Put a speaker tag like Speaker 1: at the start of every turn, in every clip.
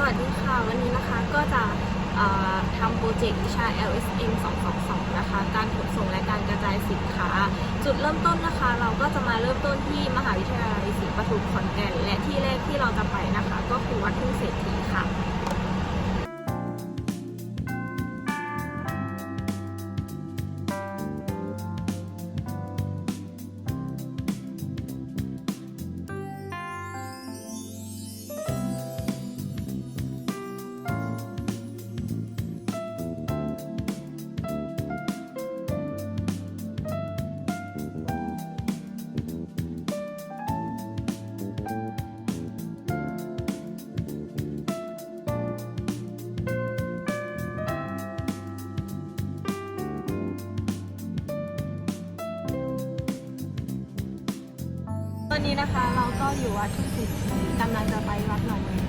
Speaker 1: สวัสดีค่ะ วันนี้นะคะก็จะทำโปรเจกต์วิชา LSM 222 นะคะ การขนส่งและการกระจายสินค้า จุดเริ่มต้นนะคะ เราก็จะมาเริ่มต้นที่มหาวิทยาลัยศรีปทุมขอนแก่น และที่แรกที่เราจะไปนะคะ ก็คือวัดทุ่งเศรษฐีค่ะ ตอนนี้นะคะเราก็อยู่วัดทุ่งศรษฐีกำลังจะไปวัดหนองเวง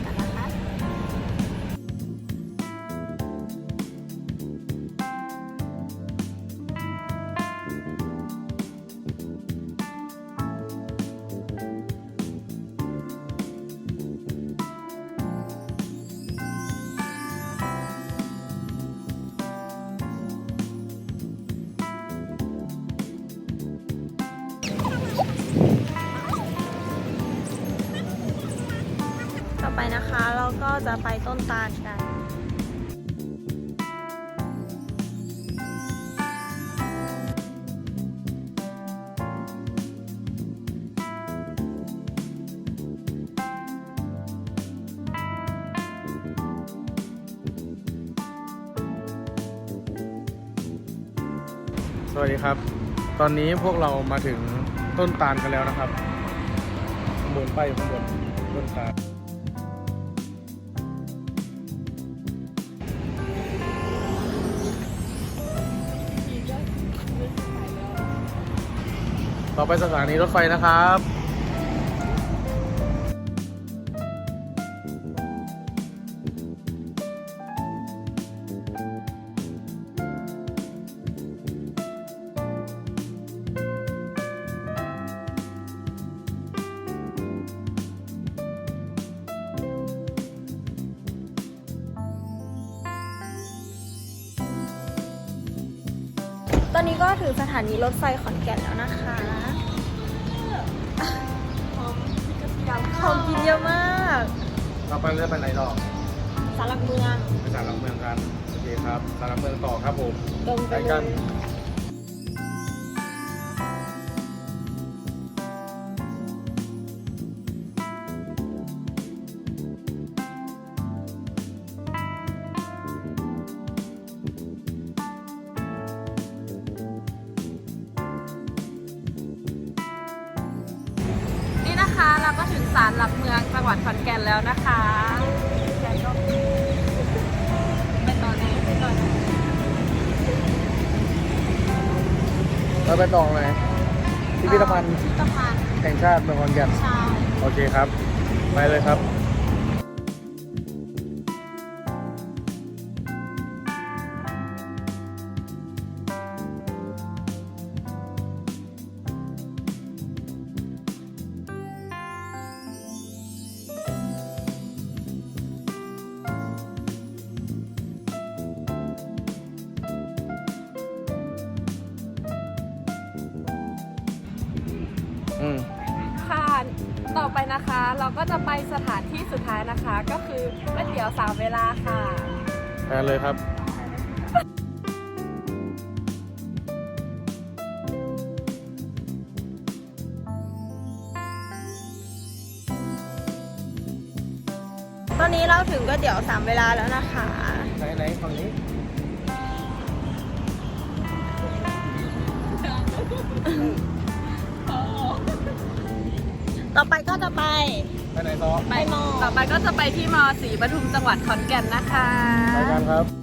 Speaker 1: อไปนะคะเราก็จะไปต้นตาลกัน
Speaker 2: สวัสดีครับ ตอนนี้พวกเรามาถึงต้นตาลกันแล้วนะครับบนไปข้างบนต้นตาล ต่อไปสถานีรถไฟนะครับ
Speaker 1: ตอนนี้ก็ถึงสถานีรถไฟขอนแก่นแล้วนะคะ ของกินเยอะมาก
Speaker 2: เราไปเรื่อยไปไหนต่อ
Speaker 1: สารหลักเมือง
Speaker 2: ไปสารหลักเมืองกันโอเคครับสารหลักเมืองต่อครับผม
Speaker 1: ตรงไป
Speaker 2: ไป
Speaker 1: เล
Speaker 2: กัน
Speaker 1: ยนี่นะคะเราก็ถึง ศาลหลักเมืองจังหวัดขอนแก่นแล้วนะคะแกก็ไปต่อไหนไปต่อไหน
Speaker 2: เราไปต่อไหนพิพิธภัณฑ์
Speaker 1: พิพิธภัณฑ์
Speaker 2: แห่งชาติเมืองขอนแก่น
Speaker 1: ใช่
Speaker 2: โอเคครับ ไปเลยครับ อืม
Speaker 1: ค่ะ ต่อไปนะคะ เราก็จะไปสถานที่สุดท้ายนะคะ ก็คือก๋วยเตี๋ยวสามเวลาค่ะ
Speaker 2: ไปเลยครับ
Speaker 1: ตอนนี้เราถึงก๋วยเตี๋ยวสามเวลาแล้วนะคะ
Speaker 2: ไหนไหนฝั่งนี้
Speaker 1: ต่อไปก็จะไป
Speaker 2: ไปไหนต่อ
Speaker 1: ไปมอ
Speaker 3: ต่อไปก็จะไปที่มอสีปทุมจังหวัดขอนแก่นนะคะ
Speaker 2: ไปกันครับ